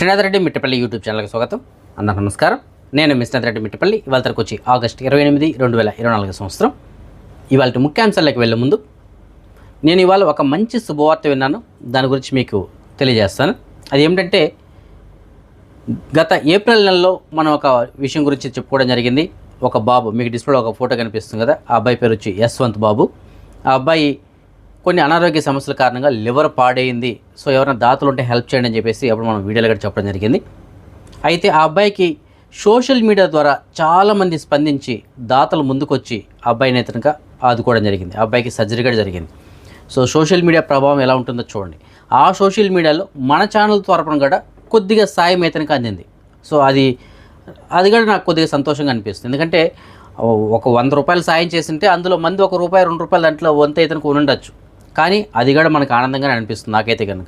Srinath Reddy Mittapalli YouTube ఛానల్కి స్వాగతం. అందరికీ నమస్కారం. నేను మిస్నాథ్ రెడ్డి మిట్టపల్లి. ఇవాళ తరకు వచ్చి ఆగస్ట్ ఇరవై ఎనిమిది రెండు వేల ఇరవై నాలుగు సంవత్సరం. ఇవాళ ముఖ్యాంశాలకు వెళ్ళే ముందు నేను ఇవాళ ఒక మంచి శుభవార్త విన్నాను. దాని గురించి మీకు తెలియజేస్తాను. అది ఏమిటంటే గత ఏప్రిల్ నెలలో మనం ఒక విషయం గురించి చెప్పుకోవడం జరిగింది. ఒక బాబు మీకు డిస్ప్లేలో ఒక ఫోటో కనిపిస్తుంది కదా ఆ అబ్బాయి పేరు వచ్చి యశ్వంత్ బాబు. ఆ అబ్బాయి కొన్ని అనారోగ్య సమస్యల కారణంగా లివర్ పాడైంది. సో ఎవరైనా దాతలు ఉంటే హెల్ప్ చేయండి అని చెప్పేసి అప్పుడు మనం వీడియోలో కూడా చెప్పడం జరిగింది. అయితే ఆ అబ్బాయికి సోషల్ మీడియా ద్వారా చాలామంది స్పందించి దాతలు ముందుకొచ్చి అబ్బాయిని అయితే ఆదుకోవడం జరిగింది. అబ్బాయికి సర్జరీ కూడా జరిగింది. సో సోషల్ మీడియా ప్రభావం ఎలా ఉంటుందో చూడండి. ఆ సోషల్ మీడియాలో మన ఛానల్ తరపున కూడా కొద్దిగా సాయం ఇతనికి అందింది. సో అది అది కూడా నాకు కొద్దిగా సంతోషంగా అనిపిస్తుంది. ఎందుకంటే ఒక వంద రూపాయలు సాయం చేసింటే అందులో మంది ఒక రూపాయి రెండు రూపాయలు దాంట్లో వంత ఇతనికి ఉండొచ్చు కానీ అది కూడా మనకు ఆనందంగానే అనిపిస్తుంది నాకైతే కనుక.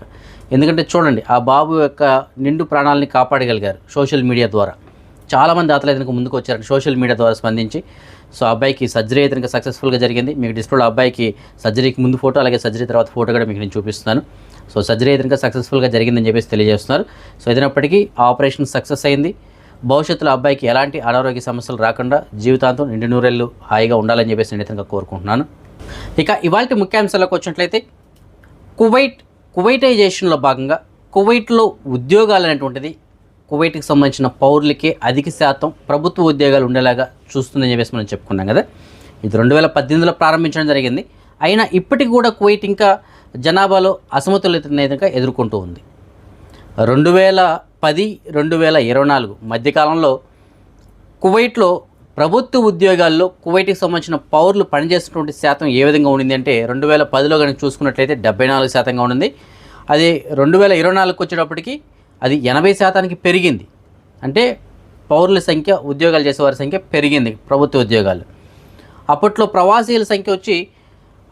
ఎందుకంటే చూడండి ఆ బాబు యొక్క నిండు ప్రాణాలని కాపాడగలిగారు సోషల్ మీడియా ద్వారా. చాలామంది దాతలు ముందుకు వచ్చారు సోషల్ మీడియా ద్వారా స్పందించి. సో అబ్బాయికి సర్జరీ ఇతనికి సక్సెస్ఫుల్గా జరిగింది. మీకు డిస్ప్లేలో అబ్బాయికి సర్జరీకి ముందు ఫోటో అలాగే సర్జరీ తర్వాత ఫోటో కూడా మీకు నేను చూపిస్తున్నాను. సో సర్జరీ ఇతనికి సక్సెస్ఫుల్గా జరిగిందని చెప్పేసి తెలియజేస్తున్నారు. సో ఏదైనప్పటికీ ఆపరేషన్ సక్సెస్ అయింది. భవిష్యత్తులో అబ్బాయికి ఎలాంటి అనారోగ్య సమస్యలు రాకుండా జీవితాంతం నిండు నూరెళ్ళు హాయిగా ఉండాలని చెప్పేసి నేను ఇతనికి కోరుకుంటున్నాను. ఇక ఇవాళ ముఖ్యాంశాలకు వచ్చినట్లయితే కువైట్ కువైటైజేషన్లో భాగంగా కువైట్లో ఉద్యోగాలు అనేటువంటిది కువైట్కి సంబంధించిన పౌరులకే అధిక శాతం ప్రభుత్వ ఉద్యోగాలు ఉండేలాగా చూస్తుందని చెప్పేసి మనం చెప్పుకున్నాం కదా. ఇది రెండు వేల పద్దెనిమిదిలో ప్రారంభించడం జరిగింది. అయినా ఇప్పటికి కూడా కువైట్ ఇంకా జనాభాలో అసమతుల్యతను ఇంకా ఎదుర్కొంటూ ఉంది. రెండు వేల పది రెండు వేల ఇరవై నాలుగు మధ్యకాలంలో కువైట్లో ప్రభుత్వ ఉద్యోగాల్లో కువైట్కి సంబంధించిన పౌరులు పనిచేస్తున్నటువంటి శాతం ఏ విధంగా ఉండింది అంటే రెండు వేల పదిలో కానీ చూసుకున్నట్లయితే డెబ్బై నాలుగు శాతంగా ఉండింది. అది రెండు వేల ఇరవై నాలుగుకి వచ్చేటప్పటికి అది ఎనభై శాతానికి పెరిగింది. అంటే పౌరుల సంఖ్య ఉద్యోగాలు చేసేవారి సంఖ్య పెరిగింది ప్రభుత్వ ఉద్యోగాలు. అప్పట్లో ప్రవాసీల సంఖ్య వచ్చి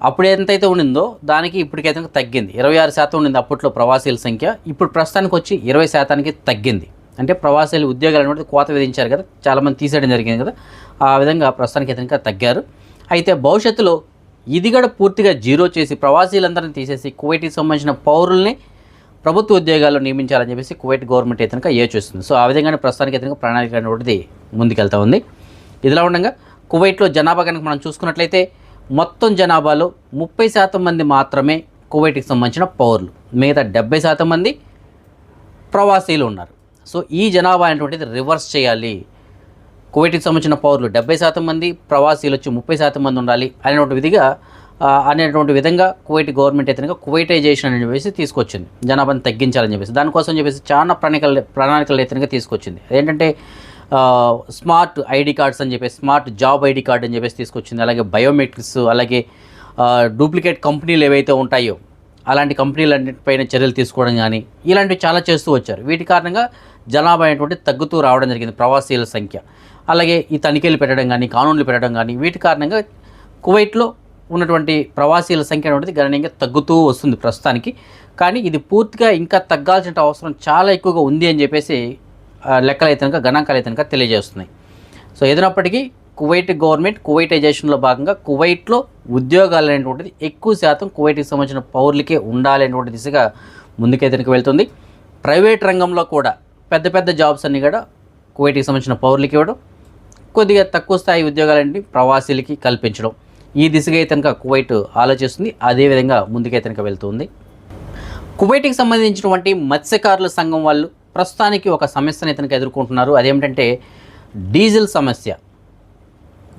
అప్పుడు ఎంతైతే ఉండిందో దానికి ఇప్పటికైతే తగ్గింది. ఇరవై ఆరు శాతం ఉండింది అప్పట్లో ప్రవాసీల సంఖ్య. ఇప్పుడు ప్రస్తుతానికి వచ్చి ఇరవై శాతానికి తగ్గింది. అంటే ప్రవాసాలు ఉద్యోగాలు అనేది కోత విధించారు కదా చాలామంది తీసేయడం జరిగింది కదా ఆ విధంగా ప్రస్తుతానికి అయితే ఇంకా తగ్గారు. అయితే భవిష్యత్తులో ఇది కూడా పూర్తిగా జీరో చేసి ప్రవాసీలందరినీ తీసేసి కువైట్కి సంబంధించిన పౌరుల్ని ప్రభుత్వ ఉద్యోగాల్లో నియమించాలని చెప్పేసి కువైట్ గవర్నమెంట్ అయితే ఏ చేస్తుంది సో ఆ విధంగానే ప్రస్తుతానికి అయితే ప్రణాళిక అనేటువంటిది ముందుకెళ్తా ఉంది. ఇదిలా ఉండగా కువైట్లో జనాభా కనుక మనం చూసుకున్నట్లయితే మొత్తం జనాభాలో ముప్పై శాతం మంది మాత్రమే కువైట్కి సంబంధించిన పౌరులు మిగతా డెబ్బై శాతం మంది ప్రవాసీలు ఉన్నారు. సో ఈ జనాభా అనేటువంటిది రివర్స్ చేయాలి. కువైట్కి సంబంధించిన పౌరులు డెబ్బై శాతం మంది ప్రవాసీలు వచ్చి ముప్పై శాతం మంది ఉండాలి అనేటువంటి విధిగా అనేటువంటి విధంగా కువైట్ గవర్నమెంట్ అయితే కువైటైజేషన్ అని చెప్పేసి తీసుకొచ్చింది. జనాభాని తగ్గించాలని చెప్పేసి. దానికోసం చెప్పేసి చాలా ప్రణాళికలు ప్రణాళికలు అయితే తీసుకొచ్చింది. అదేంటంటే స్మార్ట్ ఐడి కార్డ్స్ అని చెప్పేసి స్మార్ట్ జాబ్ ఐడి కార్డ్ అని చెప్పేసి తీసుకొచ్చింది. అలాగే బయోమెట్రిక్స్ అలాగే డూప్లికేట్ కంపెనీలు ఏవైతే ఉంటాయో అలాంటి కంపెనీలన్నింటిపైన చర్యలు తీసుకోవడం కానీ ఇలాంటివి చాలా చేస్తూ వచ్చారు. వీటి కారణంగా జనాభా అనేటువంటి తగ్గుతూ రావడం జరిగింది ప్రవాసీల సంఖ్య. అలాగే ఈ తనిఖీలు పెట్టడం కానీ కానూన్లు పెట్టడం కానీ వీటి కారణంగా కువైట్లో ఉన్నటువంటి ప్రవాసీల సంఖ్య అనేది గణనీయంగా తగ్గుతూ వస్తుంది ప్రస్తుతానికి. కానీ ఇది పూర్తిగా ఇంకా తగ్గాల్సిన అవసరం చాలా ఎక్కువగా ఉంది అని చెప్పేసి లెక్కలైతనక గణాంకాలైతనక అయితే తెలియజేస్తున్నాయి. సో ఏదైనప్పటికీ కువైట్ గవర్నమెంట్ కువైటైజేషన్లో భాగంగా కువైట్లో ఉద్యోగాలు అనేటువంటిది ఎక్కువ శాతం కువైట్కి సంబంధించిన పౌరులకే ఉండాలి అనేటువంటి దిశగా ముందుకైతే వెళ్తుంది. ప్రైవేట్ రంగంలో కూడా పెద్ద పెద్ద జాబ్స్ అన్నీ కూడా కువైట్కి సంబంధించిన పౌరులకి ఇవ్వడం కొద్దిగా తక్కువ స్థాయి ఉద్యోగాలంటే ప్రవాసీలకి కల్పించడం ఈ దిశగా అయితే కనుక కువైట్ ఆలోచిస్తుంది. అదేవిధంగా ముందుకైతే కనుక వెళ్తుంది. కువైట్కి సంబంధించినటువంటి మత్స్యకారుల సంఘం వాళ్ళు ప్రస్తుతానికి ఒక సమస్యను ఇతనికి ఎదుర్కొంటున్నారు. అదేమిటంటే డీజిల్ సమస్య.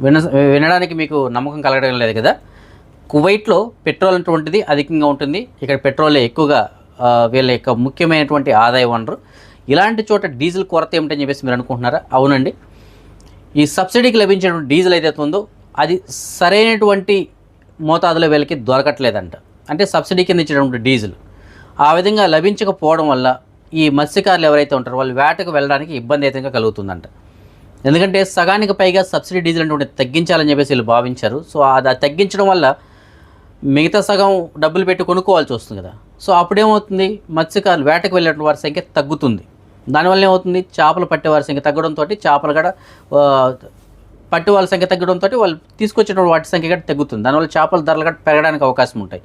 విన వినడానికి మీకు నమ్మకం కలగడం లేదు కదా? కువైట్లో పెట్రోల్ అటువంటిది అధికంగా ఉంటుంది. ఇక్కడ పెట్రోలే ఎక్కువగా వీళ్ళ యొక్క ముఖ్యమైనటువంటి ఆదాయ వనరు. ఇలాంటి చోట డీజిల్ కొరత ఏమిటని చెప్పేసి మీరు అనుకుంటున్నారా? అవునండి. ఈ సబ్సిడీకి లభించేటువంటి డీజిల్ ఏదైతే ఉందో అది సరైనటువంటి మోతాదులో వీళ్ళకి దొరకట్లేదంట. అంటే సబ్సిడీ కింద ఇచ్చేటువంటి డీజిల్. ఆ విధంగా లభించకపోవడం వల్ల ఈ మత్స్యకారులు ఎవరైతే ఉంటారో వాళ్ళు వేటకు వెళ్ళడానికి ఇబ్బంది అయితే కలుగుతుందంట. ఎందుకంటే సగానికి పైగా సబ్సిడీ డీజిల్ అంటే తగ్గించాలని చెప్పేసి వీళ్ళు భావించారు. సో అది తగ్గించడం వల్ల మిగతా సగం డబ్బులు పెట్టి కొనుక్కోవాల్సి వస్తుంది కదా. సో అప్పుడేమవుతుంది? మత్స్యకారులు వేటకు వెళ్ళిన వారి సంఖ్య తగ్గుతుంది. దానివల్ల ఏమవుతుంది? చేపలు పట్టేవారి సంఖ్య తగ్గడంతో చేపలు కూడా పట్టే వాళ్ళ సంఖ్య తగ్గడంతో వాళ్ళు తీసుకొచ్చేటువంటి వాటి సంఖ్య కూడా తగ్గుతుంది. దానివల్ల చేపల ధరలు కూడా పెరగడానికి అవకాశం ఉంటాయి.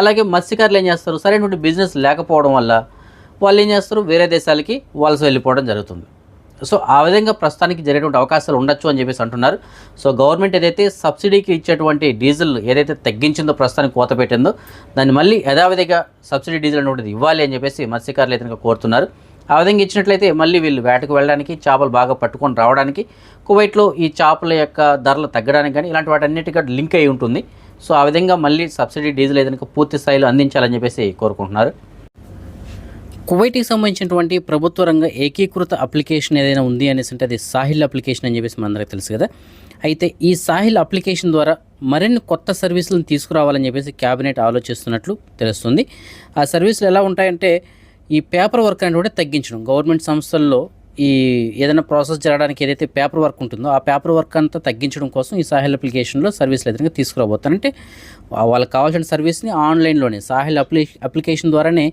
అలాగే మత్స్యకారులు ఏం చేస్తారు? సరైనటువంటి బిజినెస్ లేకపోవడం వల్ల వాళ్ళు ఏం చేస్తారు? వేరే దేశాలకి వలస వెళ్ళిపోవడం జరుగుతుంది. సో ఆ విధంగా ప్రస్తుతానికి జరిగేటువంటి అవకాశాలు ఉండొచ్చు అని చెప్పేసి అంటున్నారు. సో గవర్నమెంట్ ఏదైతే సబ్సిడీకి ఇచ్చేటువంటి డీజిల్ ఏదైతే తగ్గించిందో ప్రస్తుతానికి కోత పెట్టిందో దాన్ని మళ్ళీ యథావిధిగా సబ్సిడీ డీజిల్ అనేటువంటిది ఇవ్వాలి అని చెప్పేసి మత్స్యకారులు అయితే కోరుతున్నారు. ఆ విధంగా ఇచ్చినట్లయితే మళ్ళీ వీళ్ళు వేటకు వెళ్ళడానికి చేపలు బాగా పట్టుకొని రావడానికి కువైట్లో ఈ చేపల యొక్క ధరలు తగ్గడానికి కానీ ఇలాంటి వాటన్నిటికీ లింక్ అయి ఉంటుంది. సో ఆ విధంగా మళ్ళీ సబ్సిడీ డీజిల్ ఏదైనా పూర్తి స్థాయిలో అందించాలని చెప్పేసి కోరుకుంటున్నారు. కువైట్కి సంబంధించినటువంటి ప్రభుత్వ రంగ ఏకీకృత అప్లికేషన్ ఏదైనా ఉంది అనేసి అంటే అది సాహిల్ అప్లికేషన్ అని చెప్పేసి మనందరికీ తెలుసు కదా. అయితే ఈ సాహిల్ అప్లికేషన్ ద్వారా మరిన్ని కొత్త సర్వీసులను తీసుకురావాలని చెప్పేసి క్యాబినెట్ ఆలోచిస్తున్నట్లు తెలుస్తుంది. ఆ సర్వీసులు ఎలా ఉంటాయంటే ఈ పేపర్ వర్క్ అనేటువంటి తగ్గించడం. గవర్నమెంట్ సంస్థల్లో ఈ ఏదైనా ప్రాసెస్ జరగడానికి ఏదైతే పేపర్ వర్క్ ఉంటుందో ఆ పేపర్ వర్క్ అంతా తగ్గించడం కోసం ఈ సాహిల్ అప్లికేషన్లో సర్వీసులు ఎదురుగా తీసుకురాబోతారు అంటే వాళ్ళకి కావాల్సిన సర్వీస్ని ఆన్లైన్లోనే సాహిల్ అప్లి అప్లికేషన్ ద్వారానే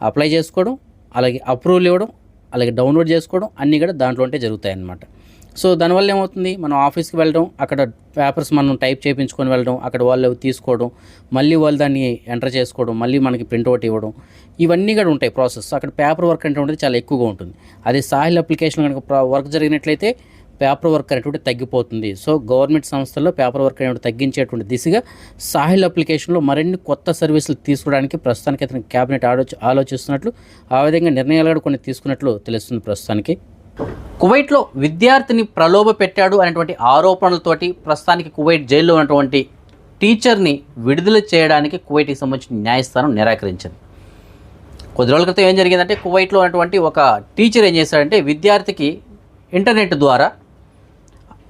అప్లై చేసుకోవడం అలాగే అప్రూవల్ ఇవ్వడం అలాగే డౌన్లోడ్ చేసుకోవడం అన్నీ కూడా దాంట్లో ఉంటే జరుగుతాయి అన్నమాట సో దానివల్ల ఏమవుతుంది? మనం ఆఫీస్కి వెళ్ళడం అక్కడ పేపర్స్ మనం టైప్ చేయించుకొని వెళ్ళడం అక్కడ వాళ్ళు తీసుకోవడం మళ్ళీ వాళ్ళు దాన్ని ఎంటర్ చేసుకోవడం మళ్ళీ మనకి ప్రింట్అవుట్ ఇవ్వడం ఇవన్నీ కూడా ఉంటాయి ప్రాసెస్. అక్కడ పేపర్ వర్క్ అంటే ఉంటుంది చాలా ఎక్కువగా ఉంటుంది. అదే సాహిల్ అప్లికేషన్ కనుక వర్క్ జరిగినట్లయితే పేపర్ వర్క్ అనేటువంటి తగ్గిపోతుంది. సో గవర్నమెంట్ సంస్థల్లో పేపర్ వర్క్ అనేటువంటి తగ్గించేటువంటి దిశగా సాహిల్ అప్లికేషన్లో మరిన్ని కొత్త సర్వీసులు తీసుకోవడానికి ప్రస్తుతానికి అతను క్యాబినెట్ ఆలోచి ఆలోచిస్తున్నట్లు ఆ విధంగా నిర్ణయాలు కూడా కొన్ని తీసుకున్నట్లు తెలుస్తుంది ప్రస్తుతానికి. కువైట్లో విద్యార్థిని ప్రలోభ పెట్టాడు అనేటువంటి ఆరోపణలతోటి ప్రస్తుతానికి కువైట్ జైల్లో ఉన్నటువంటి టీచర్ని విడుదల చేయడానికి కువైట్కి సంబంధించిన న్యాయస్థానం నిరాకరించింది. కొద్ది రోజుల క్రితం ఏం జరిగిందంటే కువైట్లో ఉన్నటువంటి ఒక టీచర్ ఏం చేశాడంటే విద్యార్థికి ఇంటర్నెట్ ద్వారా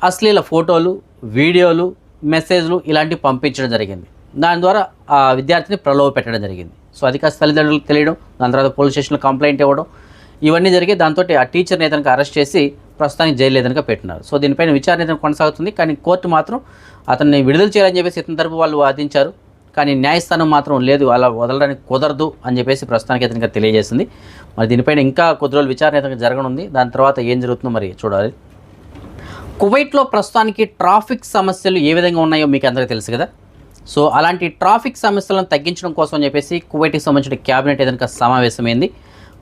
అశ్లీల ఫోటోలు వీడియోలు మెసేజ్లు ఇలాంటివి పంపించడం జరిగింది. దాని ద్వారా ఆ విద్యార్థిని ప్రలోభ పెట్టడం జరిగింది. సో అది కాస్త తల్లిదండ్రులకు తెలియడం దాని తర్వాత పోలీస్ స్టేషన్లో కంప్లైంట్ ఇవ్వడం ఇవన్నీ జరిగి దాంతో ఆ టీచర్ని ఏదైనా అరెస్ట్ చేసి ప్రస్తుతానికి జైలు ఏదైనా పెట్టినారు. సో దీనిపైన విచారణ ఏదైనా కొనసాగుతుంది. కానీ కోర్టు మాత్రం అతన్ని విడుదల చేయాలని చెప్పేసి ఇతని తరపు వాళ్ళు వాదించారు. కానీ న్యాయస్థానం మాత్రం లేదు అలా వదలడానికి కుదరదు అని చెప్పేసి ప్రస్తుతానికి అతనికి తెలియజేసింది. మరి దీనిపైన ఇంకా కొద్ది రోజులు విచారణ ఏదైనా జరగనుంది. దాని తర్వాత ఏం జరుగుతుందో మరి చూడాలి. కువైట్లో ప్రస్తుతానికి ట్రాఫిక్ సమస్యలు ఏ విధంగా ఉన్నాయో మీకు అందరికీ తెలుసు కదా? సో అలాంటి ట్రాఫిక్ సమస్యలను తగ్గించడం కోసం అని చెప్పేసి కువైట్కి సంబంధించిన క్యాబినెట్ ఏదైనా సమావేశమైంది.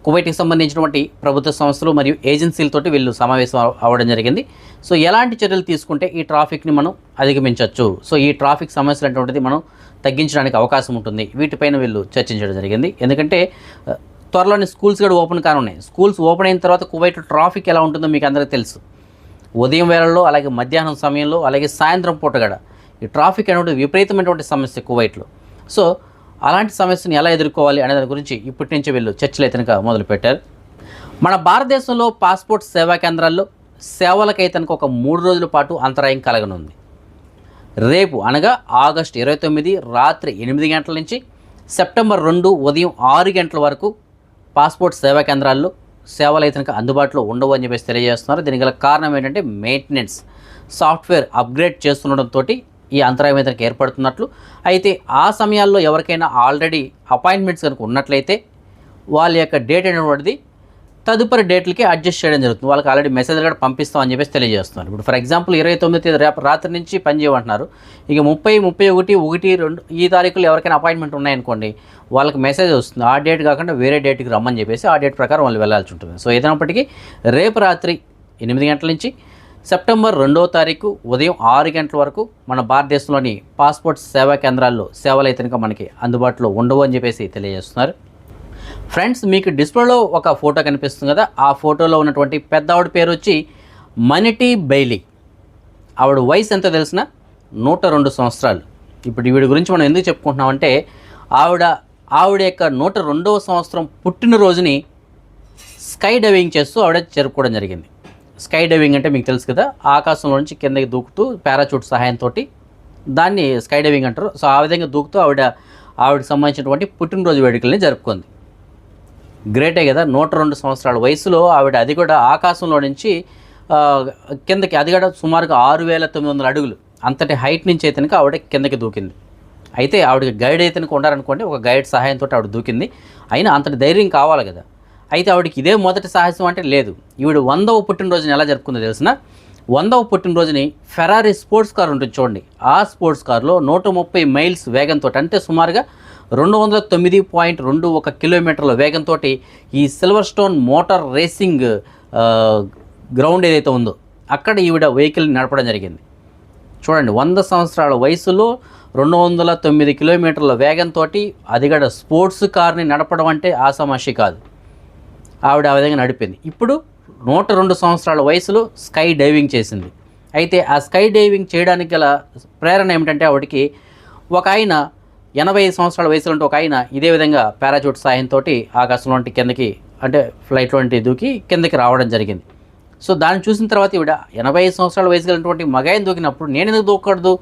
కువైట్కి సంబంధించినటువంటి ప్రభుత్వ సంస్థలు మరియు ఏజెన్సీలతోటి వీళ్ళు సమావేశం అవ్వడం జరిగింది. సో ఎలాంటి చర్యలు తీసుకుంటే ఈ ట్రాఫిక్ని మనం అధిగమించవచ్చు? సో ఈ ట్రాఫిక్ సమస్యలు అటువంటిది మనం తగ్గించడానికి అవకాశం ఉంటుంది. వీటిపైన వీళ్ళు చర్చించడం జరిగింది. ఎందుకంటే త్వరలోనే స్కూల్స్ కూడా ఓపెన్ కానున్నాయి. స్కూల్స్ ఓపెన్ అయిన తర్వాత కువైట్ ట్రాఫిక్ ఎలా ఉంటుందో మీకు అందరికీ తెలుసు. ఉదయం వేళల్లో అలాగే మధ్యాహ్నం సమయంలో అలాగే సాయంత్రం పూట కూడా ఈ ట్రాఫిక్ అనేటువంటి విపరీతమైనటువంటి సమస్య కువైట్లో. సో అలాంటి సమస్యను ఎలా ఎదుర్కోవాలి అనే దాని గురించి ఇప్పటి నుంచి వీళ్ళు చర్చలు అయితే కనుక మొదలుపెట్టారు. మన భారతదేశంలో పాస్పోర్ట్ సేవా కేంద్రాల్లో సేవలకైతే ఒక మూడు రోజుల పాటు అంతరాయం కలగనుంది. రేపు అనగా ఆగస్టు ఇరవై తొమ్మిది రాత్రి ఎనిమిది గంటల నుంచి సెప్టెంబర్ రెండు ఉదయం ఆరు గంటల వరకు పాస్పోర్ట్ సేవా కేంద్రాల్లో సేవలు అయితే కనుక అందుబాటులో ఉండవు అని చెప్పేసి తెలియజేస్తున్నారు. దీనికి గల కారణం ఏంటంటే మెయింటెనెన్స్ సాఫ్ట్వేర్ అప్గ్రేడ్ చేస్తుండటంతో ఈ అంతరాయం అయితే ఏర్పడుతున్నట్లు. అయితే ఆ సమయాల్లో ఎవరికైనా ఆల్రెడీ అపాయింట్మెంట్స్ కనుక ఉన్నట్లయితే వాళ్ళ యొక్క డేట్ అనేటువంటిది తదుపరి డేట్లకి అడ్జస్ట్ చేయడం జరుగుతుంది. వాళ్ళకి ఆల్రెడీ మెసేజ్ కూడా పంపిస్తాం అని చెప్పేసి తెలియజేస్తున్నారు. ఇప్పుడు ఫర్ ఎగ్జాంపుల్ ఇరవై తొమ్మిది తేదీ రేపు రాత్రి నుంచి పని చేయమంటున్నారు. ఇక ముప్పై ముప్పై ఒకటి ఒకటి రెండు ఈ తారీఖులు ఎవరికైనా అపాయింట్మెంట్ ఉన్నాయనుకోండి వాళ్ళకి మెసేజ్ వస్తుంది. ఆ డేట్ కాకుండా వేరే డేట్కి రమ్మని చెప్పేసి ఆ డేట్ ప్రకారం వాళ్ళు వెళ్ళాల్సి ఉంటుంది. సో ఏదైనప్పటికీ రేపు రాత్రి ఎనిమిది గంటల నుంచి సెప్టెంబర్ రెండో తారీఖు ఉదయం ఆరు గంటల వరకు మన భారతదేశంలోని పాస్పోర్ట్ సేవా కేంద్రాల్లో సేవలు అయితే మనకి అందుబాటులో ఉండవు అని చెప్పేసి తెలియజేస్తున్నారు. ఫ్రెండ్స్ మీకు డిస్ప్లేలో ఒక ఫోటో కనిపిస్తుంది కదా ఆ ఫోటోలో ఉన్నటువంటి పెద్ద ఆవిడ పేరు వచ్చి మనిటీ బెయిలీ ఆవిడ వయసు ఎంత తెలిసిన నూట రెండు సంవత్సరాలు. ఇప్పుడు వీడి గురించి మనం ఎందుకు చెప్పుకుంటున్నామంటే ఆవిడ ఆవిడ యొక్క నూట రెండవ సంవత్సరం పుట్టినరోజుని స్కై డైవింగ్ చేస్తూ ఆవిడ జరుపుకోవడం జరిగింది. స్కై డైవింగ్ అంటే మీకు తెలుసు కదా ఆకాశంలో నుంచి కిందకి దూకుతూ పారాచూట్ సహాయంతో దాన్ని స్కై డైవింగ్ అంటారు. సో ఆ విధంగా దూకుతూ ఆవిడ ఆవిడకి సంబంధించినటువంటి పుట్టినరోజు వేడుకల్ని జరుపుకుంది. గ్రేటే కదా నూట రెండు సంవత్సరాల వయసులో ఆవిడ అది కూడా ఆకాశంలో నుంచి కిందకి అది కూడా సుమారుగా ఆరు వేల తొమ్మిది వందల అడుగులు. అంతటి హైట్ నుంచి అయితేనక ఆవిడ కిందకి దూకింది. అయితే ఆవిడకి గైడ్ అయితే ఉండాలనుకోండి ఒక గైడ్ సహాయంతో ఆవిడ దూకింది. అయినా అంతటి ధైర్యం కావాలి కదా. అయితే ఆవిడకి ఇదే మొదటి సాహసం అంటే లేదు. ఈవిడ వందవ పుట్టినరోజుని ఎలా జరుపుకుందో తెలిసిన? వందవ పుట్టినరోజుని ఫెరారీ స్పోర్ట్స్ కార్ ఉంటుంది చూడండి. ఆ స్పోర్ట్స్ కార్లో నూట ముప్పై మైల్స్ వేగంతో అంటే సుమారుగా రెండు వందల తొమ్మిది పాయింట్ రెండు ఒక కిలోమీటర్ల వేగంతో ఈ Silverstone motor racing ground ఏదైతే ఉందో అక్కడ ఈవిడ వెహికల్ నడపడం జరిగింది. చూడండి వంద సంవత్సరాల వయసులో రెండు వందల తొమ్మిది కిలోమీటర్ల వేగంతో అదిగడ స్పోర్ట్స్ కార్ని నడపడం అంటే ఆసమాషి కాదు. ఆవిడ ఆ విధంగా నడిపింది. ఇప్పుడు నూట రెండు సంవత్సరాల వయసులో స్కై డైవింగ్ చేసింది. అయితే ఆ స్కై డైవింగ్ చేయడానికి గల ప్రేరణ ఏమిటంటే ఆవిడకి ఒక ఆయన ఎనభై సంవత్సరాల వయసులో ఉంటే ఒక ఆయన ఇదే విధంగా పారాచూట్ సాయంతో ఆకాశంలోంటి కిందకి అంటే ఫ్లైట్లోంటి దూకి కిందకి రావడం జరిగింది. సో దాన్ని చూసిన తర్వాత ఈవిడ ఎనభై సంవత్సరాల వయసు కలిగినటువంటి మగాయిని దూకినప్పుడు నేను ఎందుకు దూకకూడదు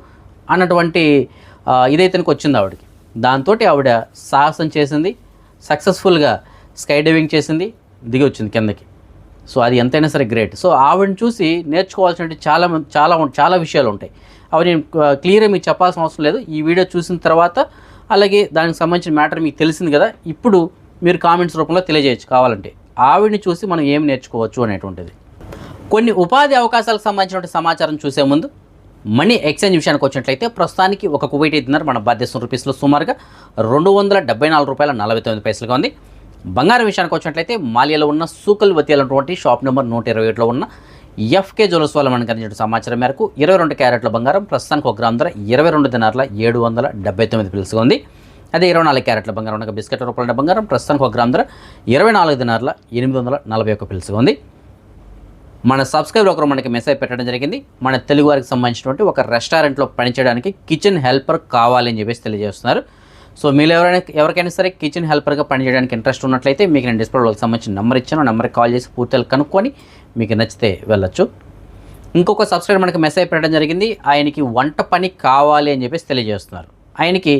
అన్నటువంటి ఇదైతేనికి వచ్చింది ఆవిడకి. దాంతో ఆవిడ సాహసం చేసింది సక్సెస్ఫుల్గా స్కై డైవింగ్ చేసింది దిగి వచ్చింది కిందకి. సో అది ఎంతైనా సరే గ్రేట్. సో ఆవిడని చూసి నేర్చుకోవాల్సినటువంటి చాలా మంది- చాలా చాలా విషయాలు ఉంటాయి. అవి నేను క్లియర్గా మీకు చెప్పాల్సిన అవసరం లేదు. ఈ వీడియో చూసిన తర్వాత అలాగే దానికి సంబంధించిన మ్యాటర్ మీకు తెలిసింది కదా ఇప్పుడు మీరు కామెంట్స్ రూపంలో తెలియజేయచ్చు కావాలంటే. ఆవిడని చూసి మనం ఏం నేర్చుకోవచ్చు అనేటువంటిది. కొన్ని ఉపాధి అవకాశాలకు సంబంధించిన సమాచారం చూసే ముందు మనీ ఎక్స్చేంజ్ విషయానికి వచ్చినట్లయితే ప్రస్తుతానికి ఒక కువైట్ ఇద్దరు మన భారతదేశం రూపీస్లో సుమారుగా రెండు వందల డెబ్బై నాలుగు రూపాయల నలభై తొమ్మిది పైసలుగా ఉంది. బంగారం విషయానికి వచ్చినట్లయితే మాలియాలో ఉన్న సూకల్ వతి అనేటువంటి షాప్ నెంబర్ నూట ఇరవై ఏడులో ఉన్న ఎఫ్కే జ్యువెల్స్ వాళ్ళ మనకు అందించిన సమాచారం మేరకు ఇరవై రెండు క్యారెట్ల బంగారం ప్రస్తుతానికి ఒక గ్రామ్ ధర ఇరవై రెండు దినార్ల ఏడు వందల డెబ్బై తొమ్మిది పిలుసుగా ఉంది. అదే ఇరవై నాలుగు క్యారెట్ల బంగారం ఉండగా బిస్కెట్ రూపాయల బంగారం ప్రస్తుతానికి ఒక గ్రామ్ ధర ఇరవై నాలుగు దినార్ల ఎనిమిది వందల నలభై ఒక్క పిలుసుగా ఉంది. మన సబ్స్క్రైబర్ ఒకరు మనకి మెసేజ్ పెట్టడం జరిగింది. మన తెలుగు వారికి సంబంధించినటువంటి ఒక రెస్టారెంట్లో పనిచేయడానికి కిచెన్ హెల్పర్ కావాలని చెప్పేసి తెలియజేస్తున్నారు. సో మీరు ఎవరైనా ఎవరికైనా సరే కిచెన్ హెల్పర్గా పనిచేయడానికి ఇంట్రెస్ట్ ఉన్నట్లయితే మీకు నేను డిస్ప్లే వాళ్ళకి సంబంధించిన నెంబర్ ఇచ్చాను. నెంబర్కి కాల్ చేసి పూర్తిగా కనుక్కొని మీకు నచ్చితే వెళ్ళొచ్చు. ఇంకొక సబ్స్క్రైబర్ మనకి మెసేజ్ పెట్టడం జరిగింది. ఆయనకి వంట పని కావాలి అని చెప్పేసి తెలియజేస్తున్నారు. ఆయనకి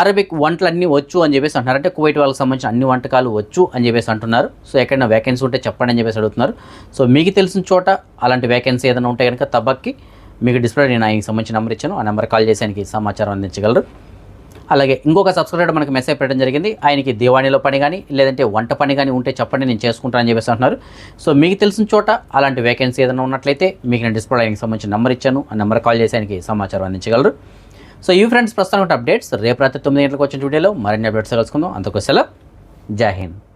అరబిక్ వంటలన్నీ వచ్చు అని చెప్పేసి అంటున్నారు. అంటే కువైట్ వాళ్ళకి సంబంధించిన అన్ని వంటకాలు వచ్చు అని చెప్పేసి అంటున్నారు. సో ఎక్కడైనా వేకెన్సీ ఉంటే చెప్పండి అని చెప్పేసి అడుగుతున్నారు. సో మీకు తెలిసిన చోట అలాంటి వేకెన్సీ ఏదైనా ఉంటే కనుక తబక్కి మీకు డిస్ప్లే నేను ఆయనకి సంబంధించిన నెంబర్ ఇచ్చాను. ఆ నెంబర్ కాల్ చేసి ఆయనకి సమాచారం అందించగలరు. అలాగే ఇంకొక సబ్స్క్రైబర్ మనకి మెసేజ్ పెట్టడం జరిగింది. ఆయనకి దివాణిలో పని కానీ లేదంటే వంట పని కానీ ఉంటే చెప్పండి నేను చేసుకుంటానని చెప్పేసి అంటున్నారు. సో మీకు తెలిసిన చోట అలాంటి వేకెన్సీ ఏదైనా ఉన్నట్లయితే మీకు నేను డిస్ప్లే ఆయనకి సంబంధించిన నెంబర్ ఇచ్చాను. ఆ నెంబర్ కాల్ చేసి ఆయనకి సమాచారం అందించగలరు. సో ఈ ఫ్రెండ్స్ ప్రస్తుతం అప్డేట్స్ రేపు రాత్రి తొమ్మిది గంటలకు వచ్చిన వీడియోలో మరిన్ని అప్డేట్స్ కలుసుకుందాం అందుకోసం సెలవు. జై హింద్.